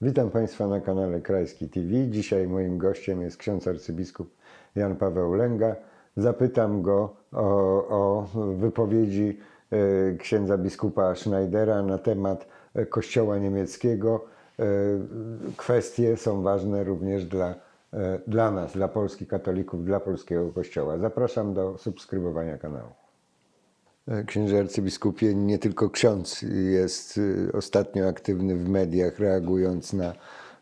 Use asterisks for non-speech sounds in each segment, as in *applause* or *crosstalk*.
Witam Państwa na kanale Krajski TV. Dzisiaj moim gościem jest ksiądz arcybiskup Jan Paweł Lęga. Zapytam go o, o wypowiedzi e, księdza biskupa Schneidera na temat kościoła niemieckiego. E, Kwestie są ważne również dla, e, dla nas, dla polskich katolików, dla polskiego kościoła. Zapraszam do subskrybowania kanału. E, Księże arcybiskupie, nie tylko ksiądz jest y, ostatnio aktywny w mediach, reagując na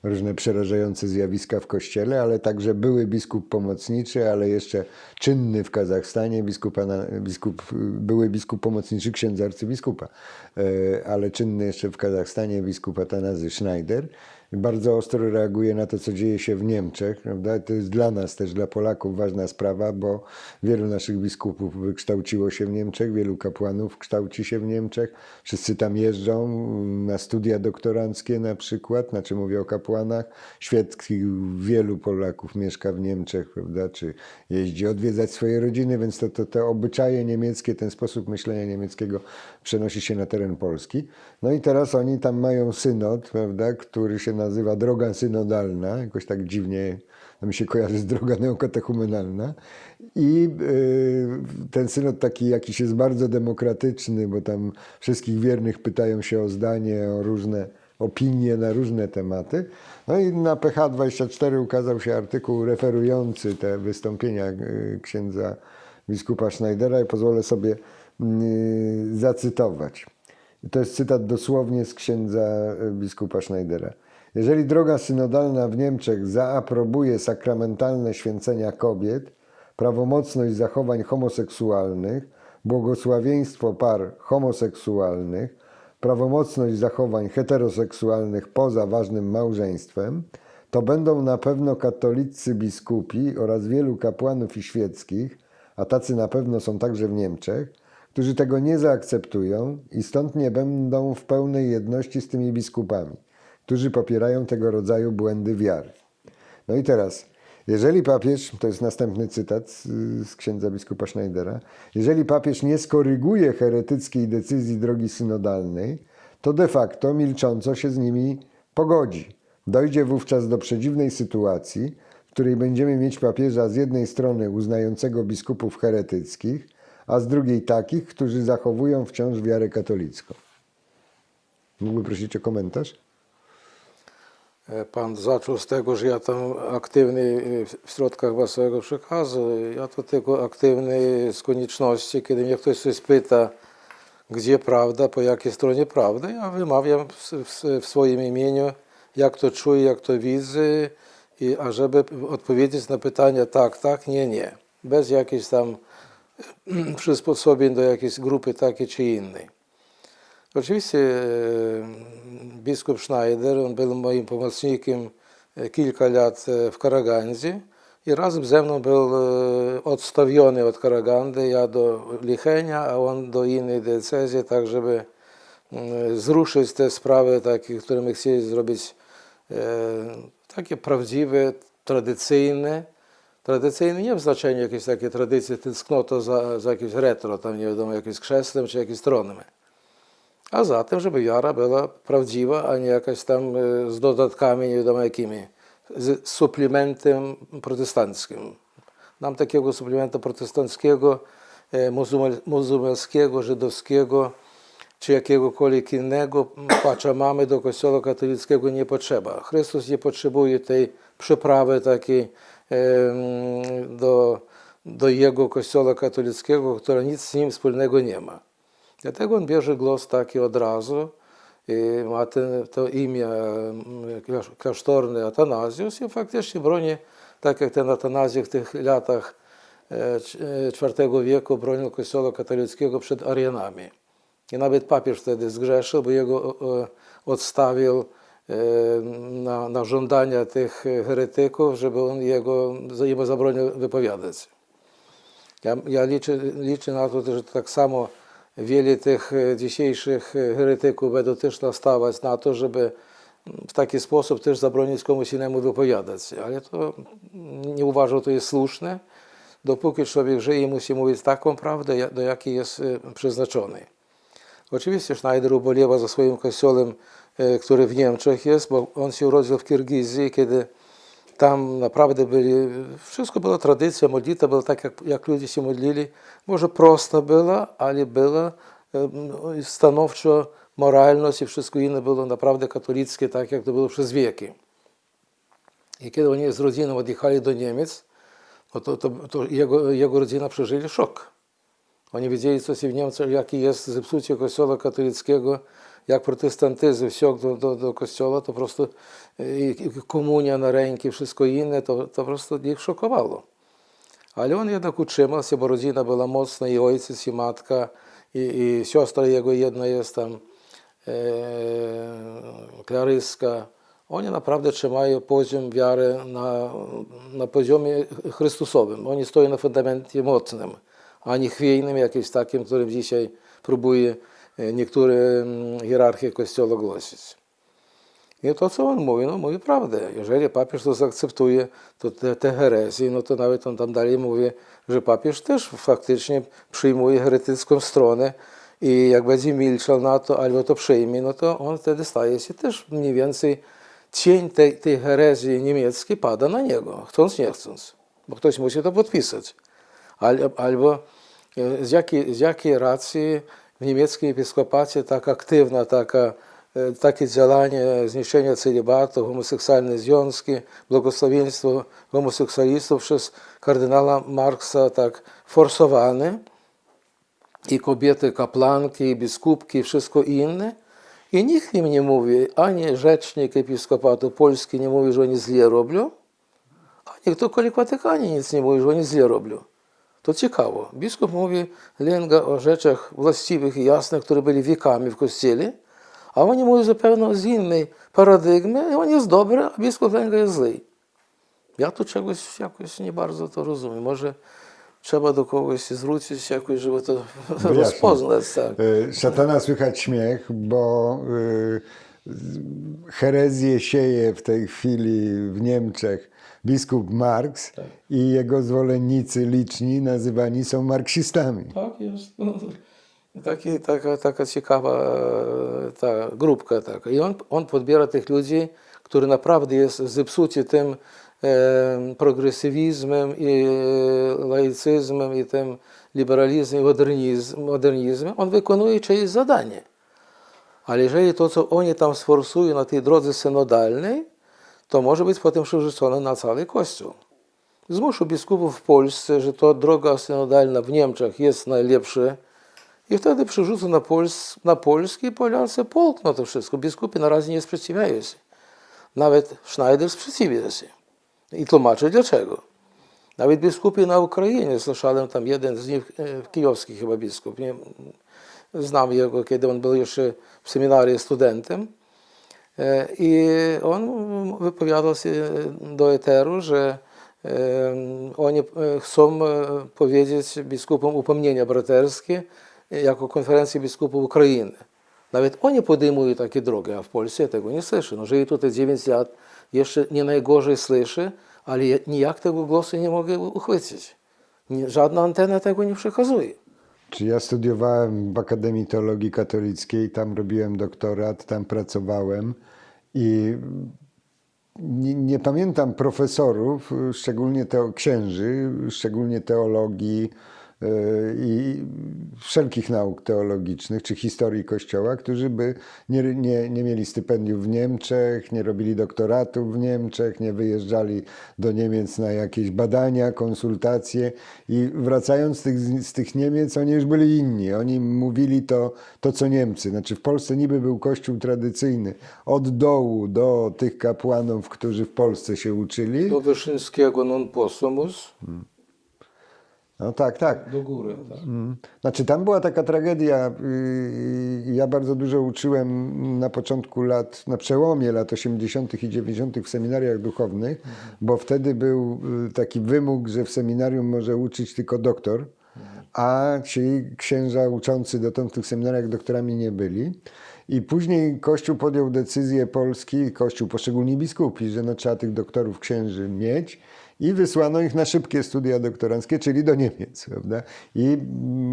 różne przerażające zjawiska w kościele, ale także były biskup pomocniczy, ale jeszcze czynny w Kazachstanie, biskup, biskup, były biskup pomocniczy księdza arcybiskupa, e, ale czynny jeszcze w Kazachstanie biskup Atanazy Schneider. Bardzo ostro reaguje na to, co dzieje się w Niemczech. Prawda? To jest dla nas, też dla Polaków ważna sprawa, bo wielu naszych biskupów wykształciło się w Niemczech, wielu kapłanów kształci się w Niemczech. Wszyscy tam jeżdżą na studia doktoranckie na przykład, znaczy mówię o kapłanach. Świeckich wielu Polaków mieszka w Niemczech, prawda? czy jeździ odwiedzać swoje rodziny, więc to, to, te obyczaje niemieckie, ten sposób myślenia niemieckiego przenosi się na teren Polski. No i teraz oni tam mają synod, prawda, który się nazywa Droga Synodalna, jakoś tak dziwnie mi się kojarzy z droga neokatechumenalna. I y, ten synod taki jakiś jest bardzo demokratyczny, bo tam wszystkich wiernych pytają się o zdanie, o różne opinie na różne tematy. No i na PH24 ukazał się artykuł referujący te wystąpienia y, księdza biskupa Schneidera i pozwolę sobie y, zacytować. To jest cytat dosłownie z księdza biskupa Schneidera. Jeżeli droga synodalna w Niemczech zaaprobuje sakramentalne święcenia kobiet, prawomocność zachowań homoseksualnych, błogosławieństwo par homoseksualnych, prawomocność zachowań heteroseksualnych poza ważnym małżeństwem, to będą na pewno katolicy biskupi oraz wielu kapłanów i świeckich, a tacy na pewno są także w Niemczech, którzy tego nie zaakceptują i stąd nie będą w pełnej jedności z tymi biskupami, którzy popierają tego rodzaju błędy wiary. No i teraz, jeżeli papież, to jest następny cytat z, księdza biskupa Schneidera, jeżeli papież nie skoryguje heretyckiej decyzji drogi synodalnej, to de facto milcząco się z nimi pogodzi. Dojdzie wówczas do przedziwnej sytuacji, w której będziemy mieć papieża z jednej strony uznającego biskupów heretyckich, a z drugiej takich, którzy zachowują wciąż wiarę katolicką. Mógłby prosić o komentarz? Pan zaczął z tego, że ja tam aktywny w środkach masowego przekazu. Ja to tylko aktywny z konieczności, kiedy mnie ktoś coś pyta, gdzie prawda, po jakiej stronie prawdy, ja wymawiam w, w, w swoim imieniu, jak to czuję, jak to widzę, i, a żeby odpowiedzieć na pytania tak, tak, nie, nie. Bez jakichś tam *clears throat* przysposobień do jakiejś grupy takiej czy innej. E, pomocnikiem e, kilka lat e, w Karagandzie i razem ze mną był e, odstawiony od Karagandy, ja do Lichenia, a on do innej diecezji, tak żeby mm, zruszyć te sprawy, takie, które my chcieli zrobić e, takie prawdziwe, tradycyjne. Tradycyjne nie w znaczeniu jakiejś takiej tradycji, tęsknoto za, za jakimś retro, tam nie wiadomo, jakimś krzesłem czy jakimś tronem. A zatem, żeby wiara była prawdziwa, a nie jakaś tam e, z dodatkami, nie wiadomo jakimi, z suplementem protestanckim. Nam takiego suplementu protestanckiego, e, muzułma- muzułmańskiego, żydowskiego, czy jakiegokolwiek innego mamy do kościoła katolickiego nie potrzeba. Chrystus nie potrzebuje tej przyprawy takiej em, do, do Jego kościoła katolickiego, która nic z nim wspólnego nie ma. Dlatego on bierze głos taki od razu i ma ten, to imię klasz- klasztorne Atanazjus i faktycznie broni, tak jak ten Atanazjusz w tych latach e, c- e, IV wieku bronił kościoła katolickiego przed Arianami. I nawet papież wtedy zgrzeszył, bo jego e, odstawił e, na, na żądania tych heretyków, żeby on jego, jemu zabronił wypowiadać. Ja, ja liczę, liczę na to, że tak samo wiele tych e, dzisiejszych e, heretyków będą też nastawać na to, żeby w taki sposób też zabronić komuś innemu wypowiadać. Ale to nie uważam, to jest słuszne. Dopóki człowiek żyje, musi mówić taką prawdę, do jakiej jest e, przeznaczony. Oczywiście Schneider ubolewa za swoim kościołem który w Niemczech jest, bo on się urodził w Kirgizji, kiedy tam naprawdę byli, wszystko było tradycja, modlitwa była tak, jak, jak ludzie się modlili. Może prosta była, ale była e, stanowczo moralność i wszystko inne było naprawdę katolickie, tak jak to było przez wieki. I kiedy oni z rodziną odjechali do Niemiec, no to, to, to jego, jego rodzina przeżyli szok. Oni wiedzieli, co się w Niemczech, jakie jest zepsucie kościoła katolickiego, jak protestantyzm wsiąkł do, do, do kościoła, to po prostu i, i komunia na ręki, wszystko inne, to, to po prostu ich szokowało. Ale on jednak utrzymał się, bo rodzina była mocna, i ojciec, i matka, i, i siostra jego jedna jest tam, e, Klaryska. Oni naprawdę trzymają poziom wiary na, na poziomie chrystusowym. Oni stoją na fundamencie mocnym, a nie chwiejnym jakimś takim, którym dzisiaj próbuje e, niektóre mm, hierarchie Kościoła głosić. I to, co on mówi, no mówi prawdę. Jeżeli papież to zaakceptuje, to te, te herezje, no to nawet on tam dalej mówi, że papież też faktycznie przyjmuje heretycką stronę i jak będzie milczał na to, albo to przyjmie, no to on wtedy staje się też mniej więcej cień tej, tej herezji niemieckiej pada na niego, chcąc nie chcąc, bo ktoś musi to podpisać. Al- Albo e, z jakiej, z jakiej racji w niemieckim episkopacie tak aktywna taka, e, takie działanie zniszczenia celibatu, homoseksualne związki, błogosławieństwo homoseksualistów przez kardynała Marksa tak forsowane i kobiety kaplanki, i biskupki, i wszystko inne. I nikt im nie mówi, ani rzecznik episkopatu Polski nie mówi, że oni źle robią, ani ktokolwiek w Watykanie nic nie mówi, że oni źle robią. To ciekawo. Biskup mówi Lenga o rzeczach właściwych i jasnych, które byli wiekami w Kościele, a oni mówią zupełnie z innej paradygmy, i on jest dobry, a biskup Lenga jest zły. Ja tu czegoś jakoś nie bardzo to rozumiem. Może trzeba do kogoś się zwrócić jakoś, żeby to rozpoznać. Tak. Y, Szatana słychać śmiech, bo y, herezję sieje w tej chwili w Niemczech biskup Marks i jego zwolennicy liczni nazywani są marksistami. Tak jest. Taki, taka, taka ciekawa e, ta grupka. Taka. I on, on podbiera tych ludzi, którzy naprawdę jest zepsuci tym e, progresywizmem i e, laicyzmem i tym liberalizmem i modernizm, modernizmem. On wykonuje czyjeś zadanie. Ale jeżeli to, co oni tam sforsują na tej drodze synodalnej, to może być potem przerzucone na cały Kościół. Zmuszył biskupów w Polsce, że to droga synodalna w Niemczech jest najlepsza i wtedy przerzucą na, Pols na Polskę i Polacy połkną to wszystko. Biskupi na razie nie sprzeciwiają się. Nawet Schneider sprzeciwia się i tłumaczy dlaczego. Nawet biskupi na Ukrainie, słyszałem tam jeden z nich, e, kijowski chyba biskup, nie, znam jego, kiedy on był jeszcze w seminarium studentem. E, I on wypowiadał się do eteru, że e, oni e, chcą e, powiedzieć biskupom upomnienia braterskie jako konferencji biskupów Ukrainy. Nawet oni podejmują takie drogi, a w Polsce ja tego nie słyszę. No, żyję tutaj 9 lat, jeszcze nie najgorzej słyszę, ale ja nijak tego głosu nie mogę uchwycić. Żadna antena tego nie przekazuje. Czy ja studiowałem w Akademii Teologii Katolickiej, tam robiłem doktorat, tam pracowałem i nie, nie pamiętam profesorów, szczególnie teo, księży, szczególnie teologii i wszelkich nauk teologicznych czy historii Kościoła, którzy by nie, nie, nie mieli stypendiów w Niemczech, nie robili doktoratów w Niemczech, nie wyjeżdżali do Niemiec na jakieś badania, konsultacje i wracając z tych, z tych Niemiec, oni już byli inni. Oni mówili to, to, co Niemcy. Znaczy w Polsce niby był kościół tradycyjny, od dołu do tych kapłanów, którzy w Polsce się uczyli. Do Wyszyńskiego non possumus, No tak, tak. do góry. Tak. Mm. Znaczy tam była taka tragedia. yy, Ja bardzo dużo uczyłem na początku lat, na przełomie lat 80. i 90. w seminariach duchownych, bo wtedy był yy, taki wymóg, że w seminarium może uczyć tylko doktor, a ci księża uczący dotąd w tych seminariach doktorami nie byli. I później Kościół podjął decyzję polski, Kościół, poszczególni biskupi, że no, trzeba tych doktorów księży mieć. I wysłano ich na szybkie studia doktoranckie, czyli do Niemiec. Prawda? I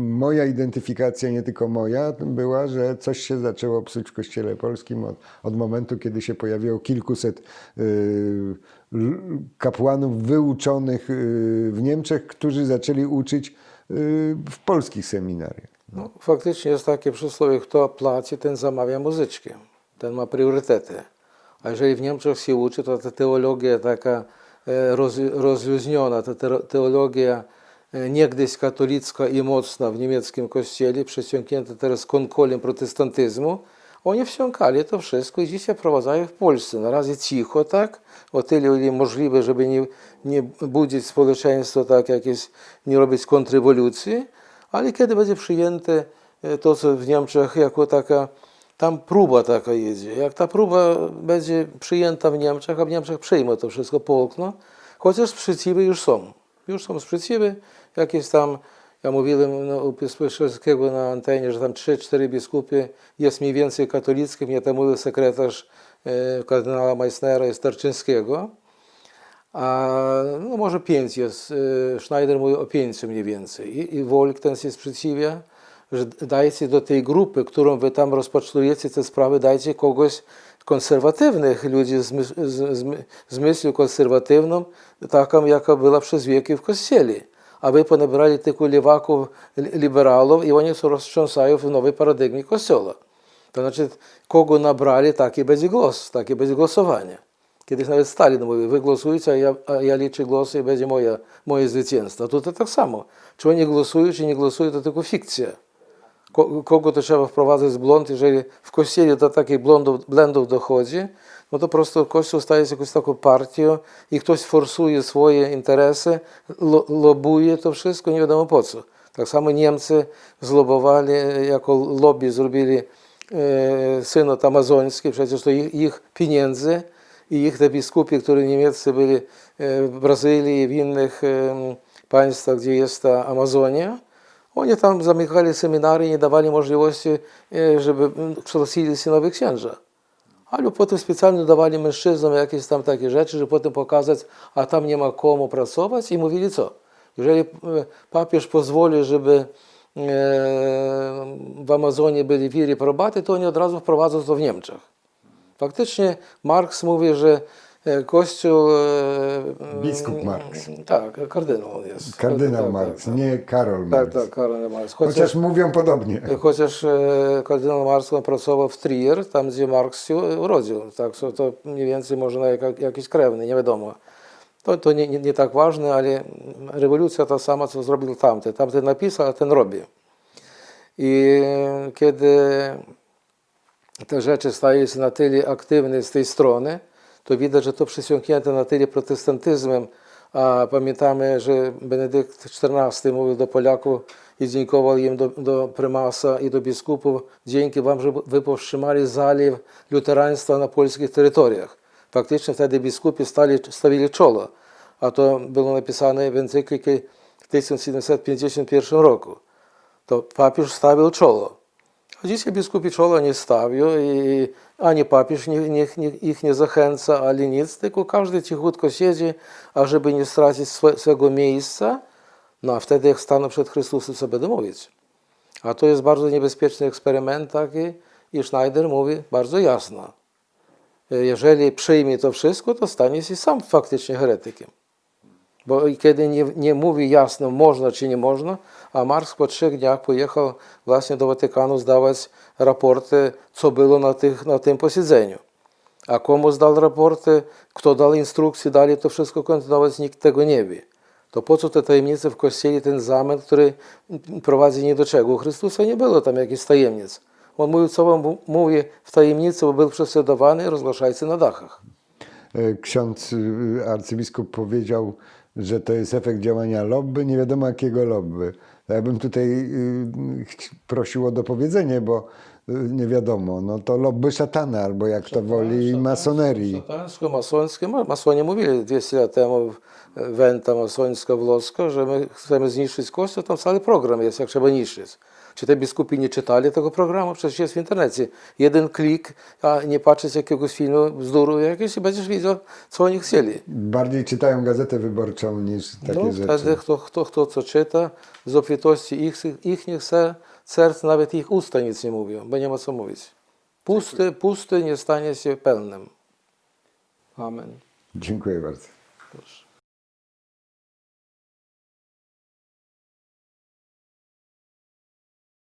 moja identyfikacja, nie tylko moja, była, że coś się zaczęło psuć w Kościele Polskim od, od momentu, kiedy się pojawiło kilkuset y, kapłanów wyuczonych y, w Niemczech, którzy zaczęli uczyć y, w polskich seminariach. No, faktycznie jest takie przysłowie, kto płaci, ten zamawia muzyczkę. Ten ma priorytety. A jeżeli w Niemczech się uczy, to ta teologia taka rozluźniona, ta te- teologia e, niegdyś katolicka i mocna w niemieckim kościele, przeciągnięta teraz konkolem protestantyzmu, oni wsiąkali to wszystko i dzisiaj prowadzają w Polsce. Na razie cicho, tak? O tyle, ile możliwe, żeby nie, nie budzić społeczeństwo, tak jakieś, nie robić kontrrewolucji, ale kiedy będzie przyjęte e, to, co w Niemczech jako taka, tam próba taka jedzie. Jak ta próba będzie przyjęta w Niemczech, a w Niemczech przyjmą to wszystko połkno, chociaż sprzeciwy już są. Już są sprzeciwy, jakieś tam, ja mówiłem no, u Piespolskiego na antenie, że tam 3-4 biskupy jest mniej więcej katolickie, mnie tam mówił sekretarz e, kardynała Meissnera i Starczyńskiego, a no może pięć jest, y, Schneider mówi o pięciu mniej więcej. I, i Wolk ten się sprzeciwia, że dajcie do tej grupy, którą wy tam rozpocztujecie te sprawy, dajcie kogoś konserwatywnych ludzi z, myśl, z, z, z myślą konserwatywną, taką jaka była przez wieki w kościele. A wy ponabrali tylko lewaków, li- i oni się roztrząsają w nowej paradygmie kościoła. To znaczy, kogo nabrali, taki będzie głos, takie będzie głosowanie. Kiedyś nawet Stalin mówił, wy głosujcie, a ja, a ja liczę głosy i będzie moje, moje zwycięstwo. Tutaj tak samo. Czy oni głosują, czy nie głosują, to tylko fikcja. Błąd, jeżeli w kościele do takich błędów, błędów dochodzi, no to po prostu Kościół staje się jakąś taką partią i ktoś forsuje swoje interesy, lo, lobuje to wszystko, nie wiadomo po co. Tak samo Niemcy zlobowali, jako lobby zrobili e, synod amazoński, przecież to ich, ich pieniędzy i ich te biskupi, którzy niemieccy byli e, w Brazylii i w innych em, państwach, gdzie jest ta Amazonia, oni tam zamykali seminary i nie dawali możliwości, e, żeby przenosili się nowych księża. Ale potem specjalnie dawali mężczyznom jakieś tam takie rzeczy, żeby potem pokazać, a tam nie ma komu pracować i mówili co? Jeżeli e, papież pozwoli, żeby e, w Amazonie byli wiri probaty, to oni od razu wprowadzą to w Niemczech. Faktycznie Marks mówi, że Kościół... e, Biskup mm, Marks. Tak, kardynał on jest. Kardynał Tak, Marx, tak, nie Karol Tak, Marx. tak, kardynał Marks. Chociaż Chociaż, mówią podobnie. *laughs* chociaż e, kardynał Marks on pracował w Trier, tam gdzie Marks się urodził. Tak, to mniej więcej może jak, jakiś krewny, nie wiadomo. To, to nie, nie, nie tak ważne, ale rewolucja ta sama, co zrobił tamten. Tamten napisał, a ten robi. I kiedy te rzeczy stają się na tyle aktywne z tej strony, to widać, że to przesiąknięte na tyle protestantyzmem, a pamiętamy, że Benedykt XIV mówił do Polaków i dziękował im do, do prymasa i do biskupów, dzięki wam, że wy powstrzymali zalew luteraństwa na polskich terytoriach. Faktycznie wtedy biskupi stali, stawili czoło, a to było napisane w encyklice w 1751 roku. To papież stawił czoło. Dzisiaj biskupi czoła nie stawią i ani papież nie, ich nie zachęca, ani nic, tylko każdy cichutko siedzi, a żeby nie stracić swe, swego miejsca, no a wtedy jak staną przed Chrystusem, co będą mówić. A to jest bardzo niebezpieczny eksperyment taki i Schneider mówi bardzo jasno. Jeżeli przyjmie to wszystko, to stanie się sam faktycznie heretykiem. Bo kiedy nie, nie mówi jasno, można czy nie można, a Marks po trzech dniach pojechał właśnie do Watykanu zdawać raporty, co było na, tych, na tym posiedzeniu. A komu zdał raporty, kto dał instrukcje, dalej to wszystko kontynuować, nikt tego nie wie. To po co te tajemnice w Kościele, ten zamęt, który prowadzi nie do czego? U Chrystusa nie było tam jakichś tajemnic. On mówił, co wam mówi w tajemnicy, bo był prześladowany, rozgłaszajcie na dachach. E, Ksiądz y, arcybiskup powiedział, że to jest efekt działania lobby, nie wiadomo jakiego lobby. Ja bym tutaj y, prosił o dopowiedzenie, bo y, nie wiadomo, no to lobby szatana, albo jak to woli masonerii. Szatańsko-masońskie. Ma- Masoni mówili 200 lat temu, e, wenta Losko, że my chcemy zniszczyć Kościół, tam cały program jest, jak trzeba niszczyć. Czy te biskupi nie czytali tego programu? Przecież jest w internecie. Jeden klik, a nie patrzeć jakiegoś filmu, bzduru jakieś i będziesz widział, co oni chcieli. Bardziej czytają gazetę wyborczą niż takie no, rzeczy. wtedy kto, kto, kto co czyta, z obfitości ich, ich niech se, serc, nawet ich usta nic nie mówią, bo nie ma co mówić. Pusty, pusty nie stanie się pełnym. Amen. Dziękuję bardzo. Proszę.